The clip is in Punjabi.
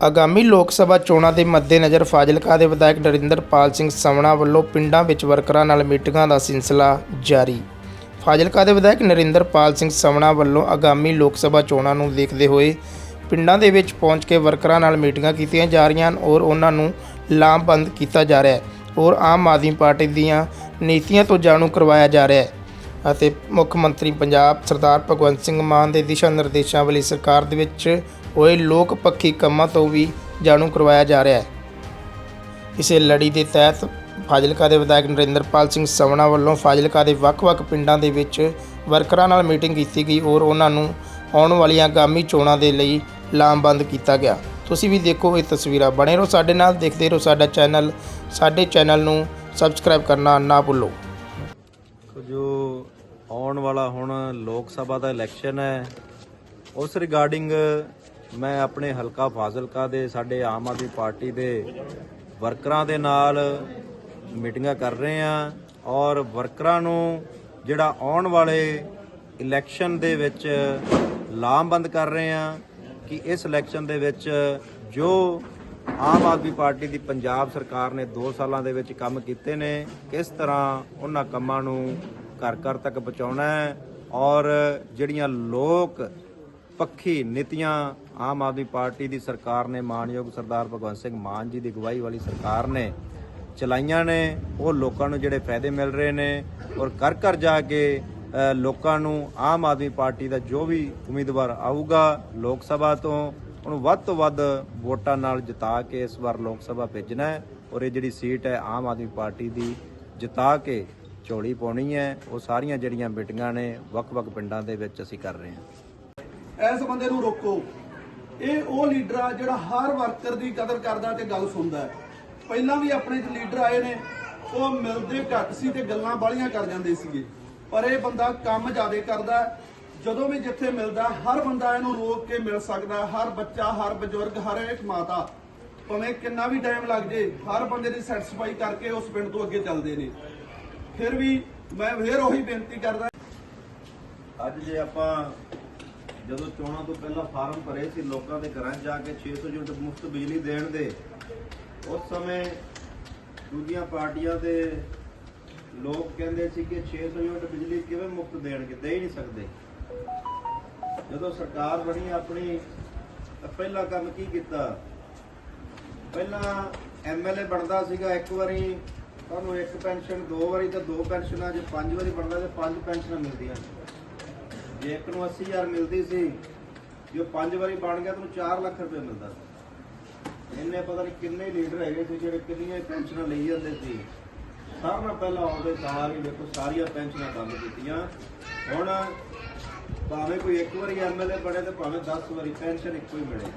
ਆਗਾਮੀ ਲੋਕ ਸਭਾ ਚੋਣਾਂ ਦੇ ਮੱਦੇਨਜ਼ਰ ਫਾਜ਼ਿਲਕਾ ਦੇ ਵਿਧਾਇਕ ਨਰਿੰਦਰਪਾਲ ਸਿੰਘ ਸਮਣਾ ਵੱਲੋਂ ਪਿੰਡਾਂ ਵਿੱਚ ਵਰਕਰਾਂ ਨਾਲ ਮੀਟਿੰਗਾਂ ਦਾ ਸਿਲਸਿਲਾ ਜਾਰੀ। ਫਾਜ਼ਿਲਕਾ ਦੇ ਵਿਧਾਇਕ ਨਰਿੰਦਰਪਾਲ ਸਿੰਘ ਸਮਣਾ ਵੱਲੋਂ ਆਗਾਮੀ ਲੋਕ ਸਭਾ ਚੋਣਾਂ ਨੂੰ ਦੇਖਦੇ ਹੋਏ ਪਿੰਡਾਂ ਦੇ ਵਿੱਚ ਪਹੁੰਚ ਕੇ ਵਰਕਰਾਂ ਨਾਲ ਮੀਟਿੰਗਾਂ ਕੀਤੀਆਂ ਜਾ ਰਹੀਆਂ ਹਨ ਔਰ ਉਹਨਾਂ ਨੂੰ ਲਾਮਬੰਦ ਕੀਤਾ ਜਾ ਰਿਹਾ ਹੈ ਔਰ ਆਮ ਆਦਮੀ ਪਾਰਟੀ ਦੀਆਂ ਨੀਤੀਆਂ ਤੋਂ ਜਾਣੂ ਕਰਵਾਇਆ ਜਾ ਰਿਹਾ ਹੈ। ਅਤੇ ਮੁੱਖ ਮੰਤਰੀ ਪੰਜਾਬ ਸਰਦਾਰ ਭਗਵੰਤ ਸਿੰਘ ਮਾਨ ਦੇ ਦਿਸ਼ਾ ਨਿਰਦੇਸ਼ਾਂ ਵਾਲੀ ਸਰਕਾਰ ਦੇ ਵਿੱਚ ਹੋਏ ਲੋਕ ਪੱਖੀ ਕੰਮਾਂ ਤੋਂ ਵੀ ਜਾਣੂ ਕਰਵਾਇਆ ਜਾ ਰਿਹਾ ਹੈ। ਇਸੇ ਲੜੀ ਦੇ ਤਹਿਤ ਫਾਜ਼ਿਲਕਾ ਦੇ ਵਿਧਾਇਕ ਨਰਿੰਦਰਪਾਲ ਸਿੰਘ ਸਵਣਾ ਵੱਲੋਂ ਫਾਜ਼ਿਲਕਾ ਦੇ ਵੱਖ-ਵੱਖ ਪਿੰਡਾਂ ਦੇ ਵਿੱਚ ਵਰਕਰਾਂ ਨਾਲ ਮੀਟਿੰਗ ਕੀਤੀ ਗਈ ਔਰ ਉਹਨਾਂ ਨੂੰ ਆਉਣ ਵਾਲੀਆਂ ਆਗਾਮੀ ਚੋਣਾਂ ਦੇ ਲਈ ਲਾਮਬੰਦ ਕੀਤਾ ਗਿਆ। ਤੁਸੀਂ ਵੀ ਦੇਖੋ ਇਹ ਤਸਵੀਰਾਂ। ਬਣੇ ਰਹੋ ਸਾਡੇ ਨਾਲ, ਦੇਖਦੇ ਰਹੋ ਸਾਡਾ ਚੈਨਲ। ਸਾਡੇ ਚੈਨਲ ਨੂੰ ਸਬਸਕ੍ਰਾਈਬ ਕਰਨਾ ਨਾ ਭੁੱਲੋ। ਜੋ ਆਉਣ ਵਾਲਾ ਹੁਣ ਲੋਕ ਸਭਾ ਦਾ ਇਲੈਕਸ਼ਨ ਹੈ। ਉਸ ਰਿਗਾਰਡਿੰਗ ਮੈਂ ਆਪਣੇ ਹਲਕਾ ਫਾਜ਼ਿਲਕਾ ਦੇ, ਸਾਡੇ ਆਮ ਆਦਮੀ ਪਾਰਟੀ ਦੇ ਵਰਕਰਾਂ ਦੇ ਨਾਲ ਮੀਟਿੰਗਾਂ ਕਰ ਰਹੇ ਹਾਂ ਔਰ ਵਰਕਰਾਂ ਨੂੰ ਜਿਹੜਾ ਆਉਣ ਵਾਲੇ ਇਲੈਕਸ਼ਨ ਦੇ ਵਿੱਚ ਲਾਮਬੰਦ ਕਰ ਰਹੇ ਹਾਂ ਕਿ ਇਸ ਇਲੈਕਸ਼ਨ ਦੇ ਵਿੱਚ ਜੋ ਆਮ ਆਦਮੀ ਪਾਰਟੀ ਦੀ ਪੰਜਾਬ ਸਰਕਾਰ ਨੇ 2 ਸਾਲਾਂ ਦੇ ਵਿੱਚ ਕੰਮ ਕੀਤੇ ਨੇ। ਕਿਸ ਤਰ੍ਹਾਂ ਉਹਨਾਂ ਕੰਮਾਂ ਨੂੰ ਘਰ ਘਰ ਤੱਕ ਪਹੁੰਚਾਉਣਾ ਹੈ ਔਰ ਜਿਹੜੀਆਂ ਲੋਕ ਪੱਖੀ ਨੀਤੀਆਂ ਆਮ ਆਦਮੀ ਪਾਰਟੀ ਦੀ ਸਰਕਾਰ ਨੇ, ਮਾਨਯੋਗ ਸਰਦਾਰ ਭਗਵੰਤ ਸਿੰਘ ਮਾਨ ਜੀ ਦੀ ਅਗਵਾਈ ਵਾਲੀ ਸਰਕਾਰ ਨੇ ਚਲਾਈਆਂ ਨੇ, ਉਹ ਲੋਕਾਂ ਨੂੰ ਜਿਹੜੇ ਫਾਇਦੇ ਮਿਲ ਰਹੇ ਨੇ ਔਰ ਘਰ ਘਰ ਜਾ ਕੇ ਲੋਕਾਂ ਨੂੰ ਆਮ ਆਦਮੀ ਪਾਰਟੀ ਦਾ ਜੋ ਵੀ ਉਮੀਦਵਾਰ ਆਊਗਾ ਲੋਕ ਸਭਾ ਤੋਂ ਉਹਨੂੰ ਵੱਧ ਤੋਂ ਵੱਧ ਵੋਟਾਂ ਨਾਲ ਜਿਤਾ ਕੇ ਇਸ ਵਾਰ ਲੋਕ ਸਭਾ ਭੇਜਣਾ ਹੈ ਔਰ ਇਹ ਜਿਹੜੀ ਸੀਟ ਹੈ ਆਮ ਆਦਮੀ ਪਾਰਟੀ ਦੀ ਜਿਤਾ ਕੇ ਝੋਲੀ ਪਾਉਣੀ ਹੈ। ਉਹ ਸਾਰੀਆਂ ਜਿਹੜੀਆਂ ਮੀਟਿੰਗਾਂ ਨੇ ਵੱਖ-ਵੱਖ ਪਿੰਡਾਂ ਦੇ ਵਿੱਚ ਅਸੀਂ ਕਰ ਰਹੇ ਹਾਂ। ਇਸ ਬੰਦੇ ਨੂੰ ਰੋਕੋ। ਇਹ ਉਹ ਲੀਡਰ ਆ ਜਿਹੜਾ ਹਰ ਵਰਕਰ ਦੀ ਕਦਰ ਕਰਦਾ ਤੇ ਗੱਲ ਸੁਣਦਾ ਹੈ। ਪਹਿਲਾਂ ਵੀ ਆਪਣੇ ਚ ਲੀਡਰ ਆਏ ਨੇ, ਉਹ ਮਿਲਦੇ ਘੱਟ ਸੀ ਤੇ ਗੱਲਾਂ ਬਾਲੀਆਂ ਕਰ ਜਾਂਦੇ ਸੀਗੇ। ਪਰ ਇਹ ਬੰਦਾ ਕੰਮ ਜ਼ਿਆਦਾ ਕਰਦਾ ਜਦੋਂ ਵੀ ਜਿੱਥੇ ਮਿਲਦਾ, ਹਰ ਬੰਦਾ ਇਹਨੂੰ ਰੋਕ ਕੇ ਮਿਲ ਸਕਦਾ, ਹਰ ਬੱਚਾ, ਹਰ ਬਜ਼ੁਰਗ, ਹਰ ਇੱਕ ਮਾਤਾ। ਭਾਵੇਂ ਕਿੰਨਾ ਵੀ ਟਾਈਮ ਲੱਗ ਜੇ, ਹਰ ਬੰਦੇ ਦੀ ਸੈਟੀਸਫਾਈ ਕਰਕੇ ਉਸ ਪਿੰਡ ਤੋਂ ਅੱਗੇ ਚੱਲਦੇ ਨੇ। ਫਿਰ ਵੀ ਮੈਂ ਫੇਰ ਉਹੀ ਬੇਨਤੀ ਕਰਦਾ। ਅੱਜ ਜੇ ਆਪਾਂ ਜਦੋਂ ਚੋਣਾਂ ਤੋਂ ਪਹਿਲਾਂ ਫਾਰਮ ਭਰੇ ਸੀ, ਲੋਕਾਂ ਦੇ ਘਰਾਂ 'ਚ ਜਾ ਕੇ 600 ਯੂਨਿਟ ਮੁਫਤ ਬਿਜਲੀ ਦੇਣ ਦੇ, ਉਸ ਸਮੇਂ ਦੂਜੀਆਂ ਪਾਰਟੀਆਂ ਦੇ ਲੋਕ ਕਹਿੰਦੇ ਸੀ ਕਿ 600 ਯੂਨਿਟ ਬਿਜਲੀ ਕਿਵੇਂ ਮੁਫਤ ਦੇਣਗੇ? ਦੇ ਹੀ ਨਹੀਂ ਸਕਦੇ। ਜਦੋਂ ਸਰਕਾਰ ਬਣੀ, ਆਪਣੀ, ਤਾਂ ਪਹਿਲਾ ਕੰਮ ਕੀ ਕੀਤਾ? ਪਹਿਲਾਂ ਐਮਐਲਏ ਬਣਦਾ ਸੀਗਾ ਇੱਕ ਵਾਰੀ, ਤੁਹਾਨੂੰ ਇੱਕ ਪੈਨਸ਼ਨ, ਦੋ ਵਾਰੀ ਤਾਂ ਦੋ ਪੈਨਸ਼ਨਾਂ, ਜੇ ਪੰਜ ਵਾਰੀ ਬਣਦਾ ਤੇ ਪੰਜ ਪੈਨਸ਼ਨਾਂ ਮਿਲਦੀਆਂ ਜੇ ਇੱਕ ਨੂੰ 80000 ਮਿਲਦੀ ਸੀ, ਜੋ ਪੰਜ ਵਾਰੀ ਬਣ ਗਿਆ ਤੁਹਾਨੂੰ 4 ਲੱਖ ਰੁਪਏ ਮਿਲਦਾ ਸੀ। ਇੰਨੇ ਪਤਾ ਨਹੀਂ ਕਿੰਨੇ ਲੀਡਰ ਹੈਗੇ ਸੀ ਜਿਹੜੇ ਕਿੰਨੀਆਂ ਪੈਨਸ਼ਨਾਂ ਲਈ ਜਾਂਦੇ ਸੀ। ਸਾਰਿਆਂ ਨਾਲ ਪਹਿਲਾਂ ਆਉਂਦੇ ਸਾਰ ਹੀ ਦੇਖੋ, ਸਾਰੀਆਂ ਪੈਨਸ਼ਨਾਂ ਬੰਦ ਕੀਤੀਆਂ। ਹੁਣ ਭਾਵੇਂ ਕੋਈ ਇੱਕ ਵਾਰੀ ਐਮਐਲਏ ਬਣੇ ਤੇ ਭਾਵੇਂ 10 ਵਾਰੀ ਪੈਨਸ਼ਨ ਇੱਕੋ ਹੀ ਮਿਲੇ।